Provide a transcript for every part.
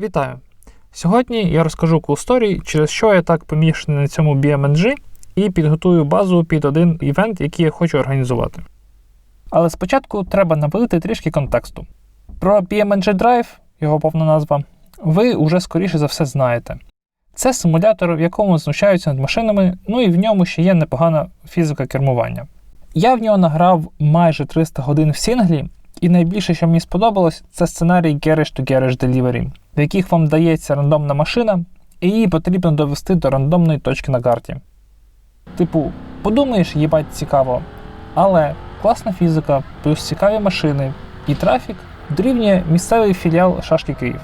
Вітаю! Сьогодні я розкажу story, через що я так помішаний на цьому BMNG і підготую базу під один івент, який я хочу організувати. Але спочатку треба навалити трішки контексту. Про BMNG Drive, його повна назва, ви уже скоріше за все знаєте. Це симулятор, в якому знущаються над машинами, ну і в ньому ще є непогана фізика кермування. Я в нього награв майже 300 годин в сінглі, і найбільше, що мені сподобалось, це сценарій Garage to Garage Delivery, в яких вам дається рандомна машина, і її потрібно довести до рандомної точки на карті. Типу, подумаєш, їбать цікаво, але класна фізика, плюс цікаві машини і трафік дорівнює місцевий філіал Шашки Київ.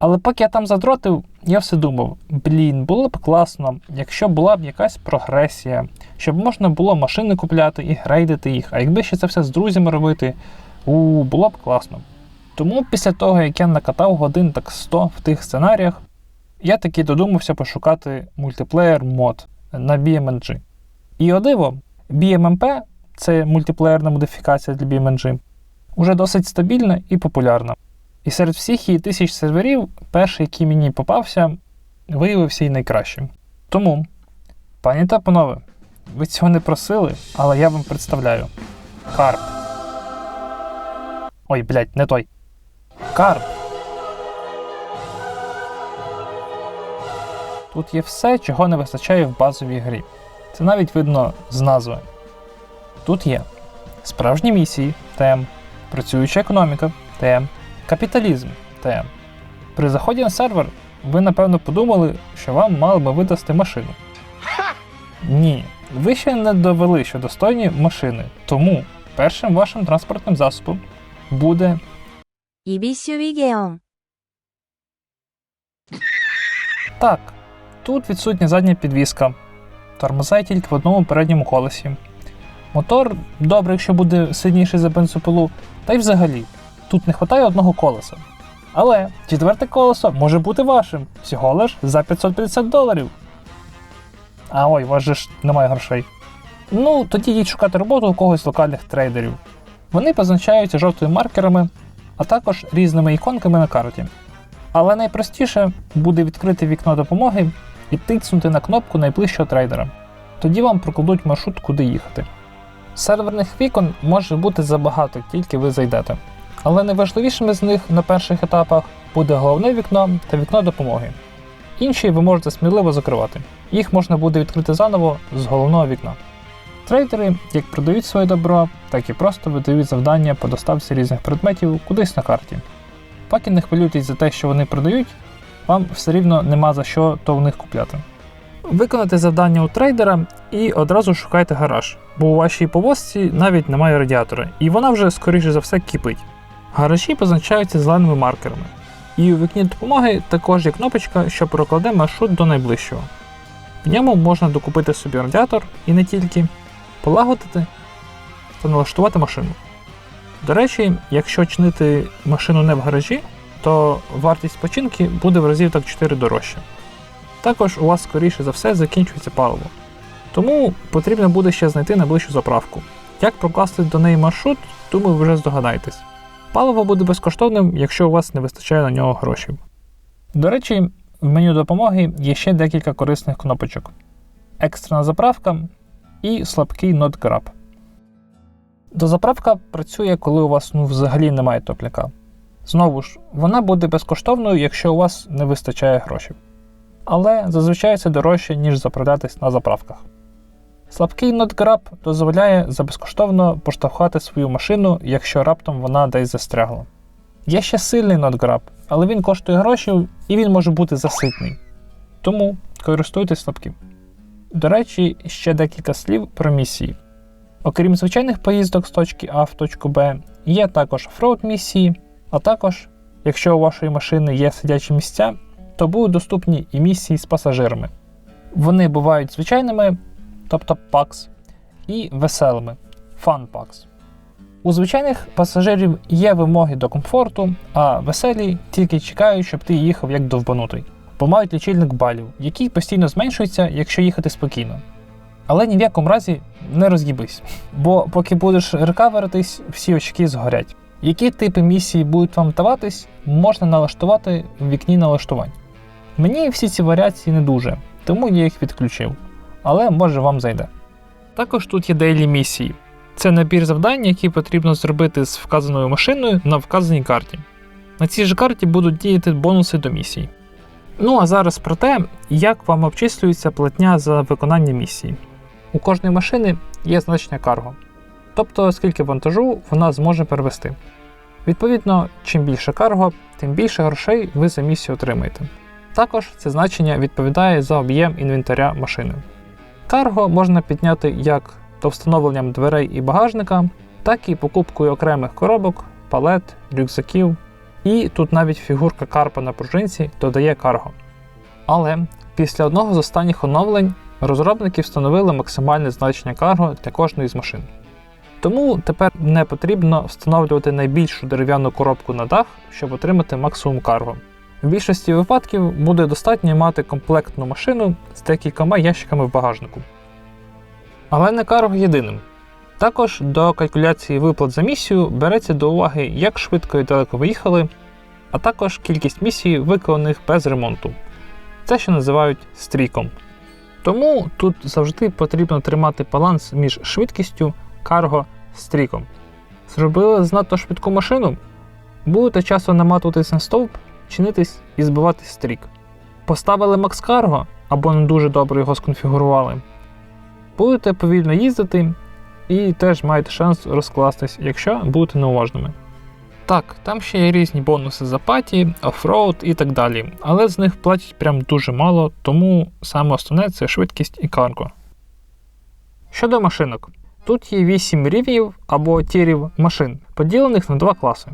Але поки я там задротив, я все думав: блін, було б класно, якщо була б якась прогресія, щоб можна було машини купляти і грейдити їх, а якби ще це все з друзями робити, у було б класно. Тому після того, як я накатав годин так 100 в тих сценаріях, я таки додумався пошукати мультиплеєр мод на BMNG. І о диво, BMMP це мультиплеєрна модифікація для BMNG, уже досить стабільна і популярна. І серед всіх її тисяч серверів, перший, який мені попався, виявився і найкращим. Тому, пані та панове, ви цього не просили, але я вам представляю. Карп. Ой, блядь, не той. Карп. Тут є все, чого не вистачає в базовій грі. Це навіть видно з назви. Тут є справжні місії ТМ, працююча економіка ТМ, Капіталізм ТМ. При заході на сервер ви, напевно, подумали, що вам мали би видасти машину. Ні, ви ще не довели, що достойні машини. Тому першим вашим транспортним засобом буде. Так, тут відсутня задня підвіска. Тормозає тільки в одному передньому колесі. Мотор добре, якщо буде сильніший за бензопилу, та й взагалі тут не вистачає одного колеса. Але четверте колесо може бути вашим всього лиш за 550 доларів. А ой, у вас же ж немає грошей. Ну, тоді йдіть шукати роботу у когось з локальних трейдерів. Вони позначаються жовтими маркерами, а також різними іконками на карті. Але найпростіше буде відкрити вікно допомоги і тицнути на кнопку найближчого трейдера. Тоді вам прокладуть маршрут, куди їхати. Серверних вікон може бути забагато, тільки ви зайдете. Але найважливішими з них на перших етапах буде головне вікно та вікно допомоги. Інші ви можете сміливо закривати. Їх можна буде відкрити заново з головного вікна. Трейдери як продають своє добро, так і просто видають завдання по доставці різних предметів кудись на карті. Поки не хвилюйтесь за те, що вони продають, вам все рівно нема за що то в них купляти. Виконати завдання у трейдера і одразу шукайте гараж, бо у вашій повозці навіть немає радіатора, і вона вже, скоріше за все, кипить. Гаражі позначаються зеленими маркерами. І у вікні допомоги також є кнопочка, що прокладе маршрут до найближчого. В ньому можна докупити собі радіатор і не тільки, полагодити та налаштувати машину. До речі, якщо чинити машину не в гаражі, то вартість починки буде в разів так 4 дорожче. Також у вас, скоріше за все, закінчується паливо. Тому потрібно буде ще знайти найближчу заправку. Як прокласти до неї маршрут, думаю, ви вже здогадаєтесь. Паливо буде безкоштовним, якщо у вас не вистачає на нього грошей. До речі, в меню допомоги є ще декілька корисних кнопочок: екстрена заправка і слабкий нот grab. Дозаправка працює, коли у вас ну, взагалі немає топляка. Знову ж, вона буде безкоштовною, якщо у вас не вистачає грошей. Але зазвичай це дорожче, ніж заправлятись на заправках. Слабкий NotGrab дозволяє за безкоштовно поштовхати свою машину, якщо раптом вона десь застрягла. Є ще сильний NotGrab, але він коштує грошей і він може бути заситний. Тому користуйтесь слабким. До речі, ще декілька слів про місії. Окрім звичайних поїздок з точки А в точку Б, є також оффроуд місії, а також, якщо у вашої машини є сидячі місця, то будуть доступні і місії з пасажирами. Вони бувають звичайними, тобто PAX, і веселими Fun PAX. У звичайних пасажирів є вимоги до комфорту, а веселі тільки чекають, щоб ти їхав як довбанутий, бо мають лічильник балів, який постійно зменшується, якщо їхати спокійно. Але ні в якому разі не роз'їбись, бо поки будеш рекаверитись, всі очки згорять. Які типи місії будуть вам даватись, можна налаштувати в вікні налаштувань. Мені всі ці варіації не дуже, тому я їх відключив, але може вам зайде. Також тут є дейлі місії. Це набір завдань, які потрібно зробити з вказаною машиною на вказаній карті. На цій ж карті будуть діяти бонуси до місій. Ну а зараз про те, як вам обчислюється платня за виконання місії. У кожної машини є значення карго, тобто скільки вантажу вона зможе перевести. Відповідно, чим більше карго, тим більше грошей ви за місію отримаєте. Також це значення відповідає за об'єм інвентаря машини. Карго можна підняти як то встановленням дверей і багажника, так і покупкою окремих коробок, палет, рюкзаків. І тут навіть фігурка карпа на пружинці додає карго. Але після одного з останніх оновлень розробники встановили максимальне значення карго для кожної з машин. Тому тепер не потрібно встановлювати найбільшу дерев'яну коробку на дах, щоб отримати максимум карго. В більшості випадків буде достатньо мати комплектну машину з декількома ящиками в багажнику. Але не карго єдиним. Також до калькуляції виплат за місію береться до уваги, як швидко і далеко виїхали, а також кількість місій, виконаних без ремонту. Це що називають стріком. Тому тут завжди потрібно тримати баланс між швидкістю, карго, стріком. Зробили знато швидку машину, будете часом наматуватись на стовп, чинитись і збивати стрік. Поставили макс карго або не дуже добре його сконфігурували. Будете повільно їздити і теж маєте шанс розкластись, якщо будете неуважними. Так, там ще є різні бонуси за паті, оффроуд і так далі, але з них платять прям дуже мало, тому саме основне це швидкість і карго. Щодо машинок, тут є 8 рівнів або тірів машин, поділених на два класи.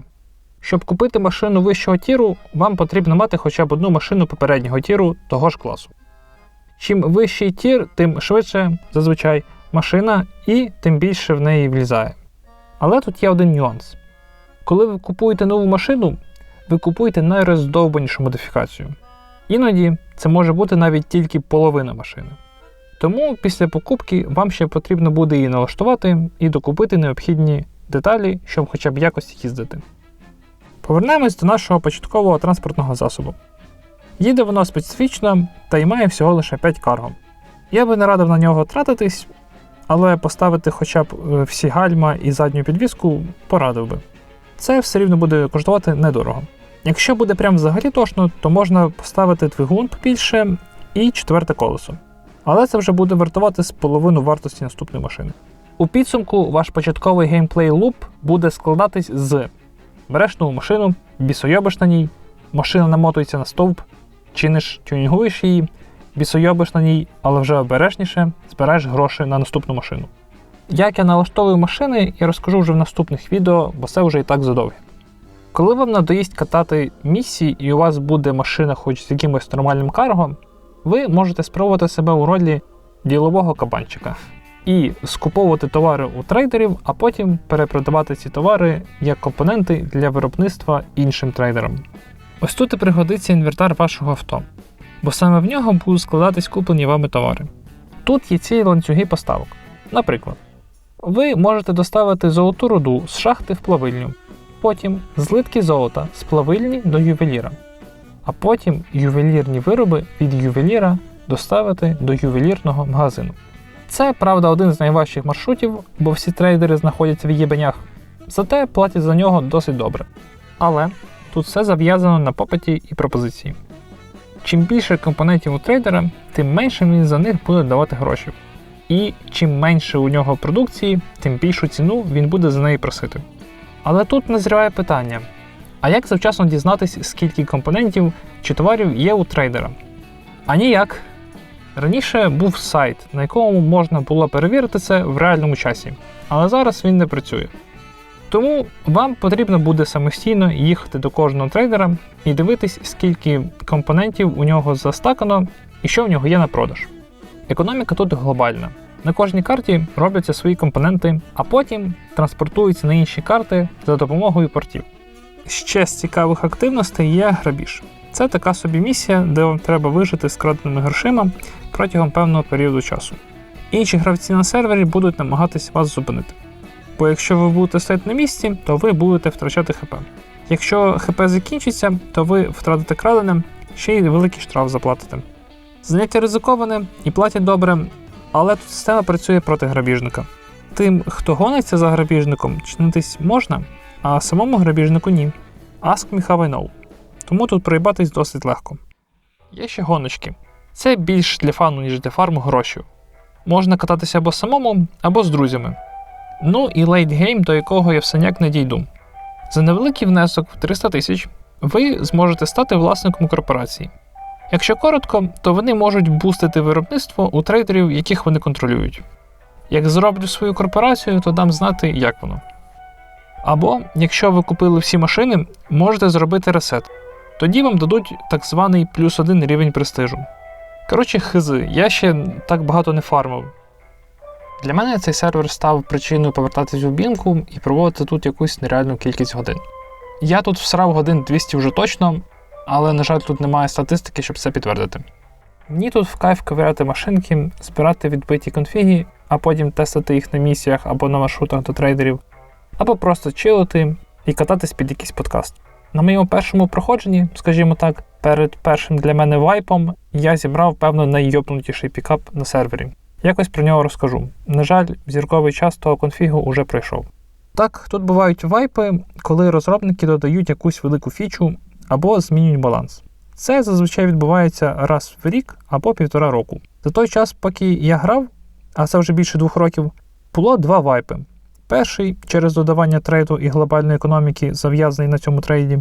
Щоб купити машину вищого тіру, вам потрібно мати хоча б одну машину попереднього тіру того ж класу. Чим вищий тір, тим швидше зазвичай машина і тим більше в неї влізає. Але тут є один нюанс. Коли ви купуєте нову машину, ви купуєте найроздовбанішу модифікацію. Іноді це може бути навіть тільки половина машини. Тому після покупки вам ще потрібно буде її налаштувати і докупити необхідні деталі, щоб хоча б якось їздити. Повернемось до нашого початкового транспортного засобу. Їде воно специфічно та й має всього лише 5 карго. Я би не радив на нього тратитись, але поставити хоча б е, всі гальма і задню підвіску порадив би. Це все рівно буде коштувати недорого. Якщо буде прям взагалі точно, то можна поставити двигун побільше і четверте колесо. Але це вже буде вартувати з половину вартості наступної машини. У підсумку ваш початковий геймплей луп буде складатись з береш нову машину, бісойобиш на ній, машина намотується на стовп, чиниш, тюнінгуєш її, бісойобиш на ній, але вже обережніше, збираєш гроші на наступну машину. Як я налаштовую машини, я розкажу вже в наступних відео, бо це вже і так задовге. Коли вам надоїсть катати місії і у вас буде машина хоч з якимось нормальним карго, ви можете спробувати себе у ролі ділового кабанчика і скуповувати товари у трейдерів, а потім перепродавати ці товари як компоненти для виробництва іншим трейдерам. Ось тут і пригодиться інвентар вашого авто, бо саме в нього будуть складатись куплені вами товари. Тут є цілі ланцюги поставок. Наприклад, ви можете доставити золоту руду з шахти в плавильню, потім злитки золота з плавильні до ювеліра, а потім ювелірні вироби від ювеліра доставити до ювелірного магазину. Це, правда, один з найважчих маршрутів, бо всі трейдери знаходяться в єбенях, зате платять за нього досить добре. Але тут все зав'язано на попиті і пропозиції. Чим більше компонентів у трейдера, тим менше він за них буде давати гроші. І чим менше у нього продукції, тим більшу ціну він буде за неї просити. Але тут назріває питання: а як завчасно дізнатися, скільки компонентів чи товарів є у трейдера? А ніяк. Раніше був сайт, на якому можна було перевірити це в реальному часі, але зараз він не працює. Тому вам потрібно буде самостійно їхати до кожного трейдера і дивитись, скільки компонентів у нього застакано і що в нього є на продаж. Економіка тут глобальна. На кожній карті робляться свої компоненти, а потім транспортуються на інші карти за допомогою портів. Ще з цікавих активностей є грабіж. Це така собі місія, де вам треба вижити з краденими грошима протягом певного періоду часу. Інші гравці на сервері будуть намагатись вас зупинити. бо якщо ви будете стояти на місці, то ви будете втрачати ХП. Якщо ХП закінчиться, то ви втратите крадене, ще й великий штраф заплатите. Заняття ризиковане і платять добре, але тут система працює проти грабіжника. Тим, хто гониться за грабіжником, чинитись можна, а самому грабіжнику ні. Ask me how I know. Тому тут проїбатись досить легко. Є ще гоночки. Це більш для фану, ніж для фарму грошей. Можна кататися або самому, або з друзями. Ну і лейтгейм, до якого я все ніяк не дійду. За невеликий внесок в 300 тисяч ви зможете стати власником корпорації. Якщо коротко, то вони можуть бустити виробництво у трейдерів, яких вони контролюють. Як зроблю свою корпорацію, то дам знати, як воно. Або, якщо ви купили всі машини, можете зробити ресет. Тоді вам дадуть так званий плюс один рівень престижу. Коротше, хизи, я ще так багато не фармив. Для мене цей сервер став причиною повертатись у бінку і проводити тут якусь нереальну кількість годин. Я тут всрав годин 200 вже точно, але, на жаль, тут немає статистики, щоб це підтвердити. Мені тут в кайф ковиряти машинки, збирати відбиті конфіги, а потім тестити їх на місіях або на маршрутах до трейдерів, або просто чилити і кататись під якийсь подкаст. На моєму першому проходженні, скажімо так, перед першим для мене вайпом я зібрав, певно, наййобнутіший пікап на сервері. Якось про нього розкажу. На жаль, зірковий час того конфігу уже пройшов. Так, тут бувають вайпи, коли розробники додають якусь велику фічу або змінюють баланс. Це зазвичай відбувається раз в рік або півтора року. За той час, поки я грав, а це вже більше двох років, було два вайпи. Перший через додавання трейду і глобальної економіки, зав'язаний на цьому трейді,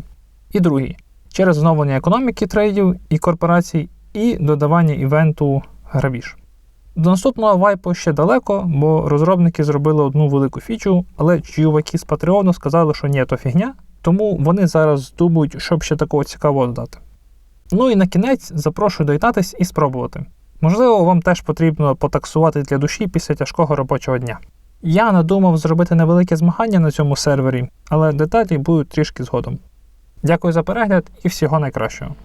і другий через оновлення економіки трейдів і корпорацій, і додавання івенту грабіж. До наступного вайпу ще далеко, бо розробники зробили одну велику фічу, але чуваки з Патреону сказали, що ні, то фігня, тому вони зараз думають, щоб ще такого цікавого додати. Ну і на кінець запрошую доєднатись і спробувати. Можливо, вам теж потрібно потаксувати для душі після тяжкого робочого дня. Я надумав зробити невелике змагання на цьому сервері, але деталі будуть трішки згодом. Дякую за перегляд і всього найкращого.